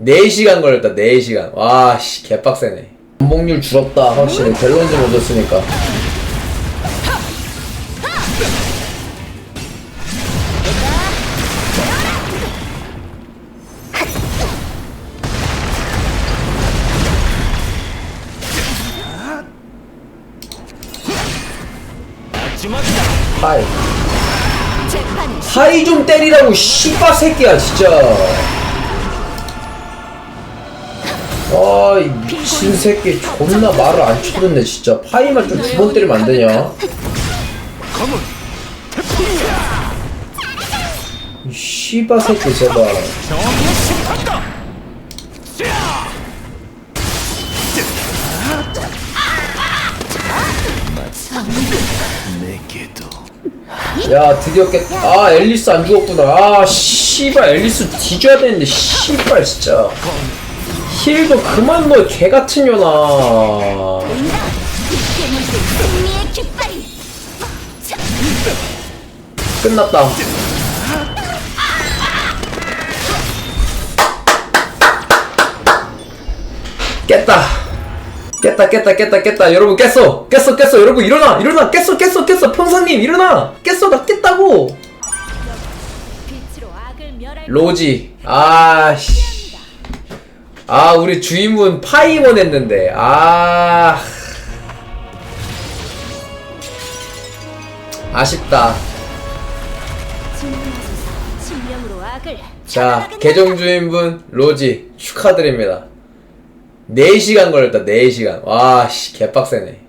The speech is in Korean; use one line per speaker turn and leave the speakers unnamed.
4시간 걸렸다 4시간. 와씨 개빡세네. 반복률 줄었다 확실히. 밸런즈 못 줬으니까. 하이 하이 좀 때리라고 씨바 새끼야 진짜 아 이 미친 새끼 존나 말을 안 쳐듣네 진짜. 파이만 좀 두 번 때리면 안 되냐? 이 씨바 새끼 제발. 야 드디어 깼.. 아 앨리스 안 죽었구나. 아 씨발 앨리스 뒤져야 되는데 씨발 진짜 힐도 그만 넣어 개같은 년아 끝났다. 깼다. 깼다 깼다 깼다 깼다. 여러분 깼어. 깼어 깼어. 여러분 일어나. 일어나. 깼어 깼어 깼어. 평상님 일어나. 깼어 나 깼다고. 로지. 아씨 아 우리 주인분 파이원 했는데. 아. 아쉽다. 자. 계정 주인분 로지 축하드립니다. 4시간 걸렸다 4시간. 와씨 개빡세네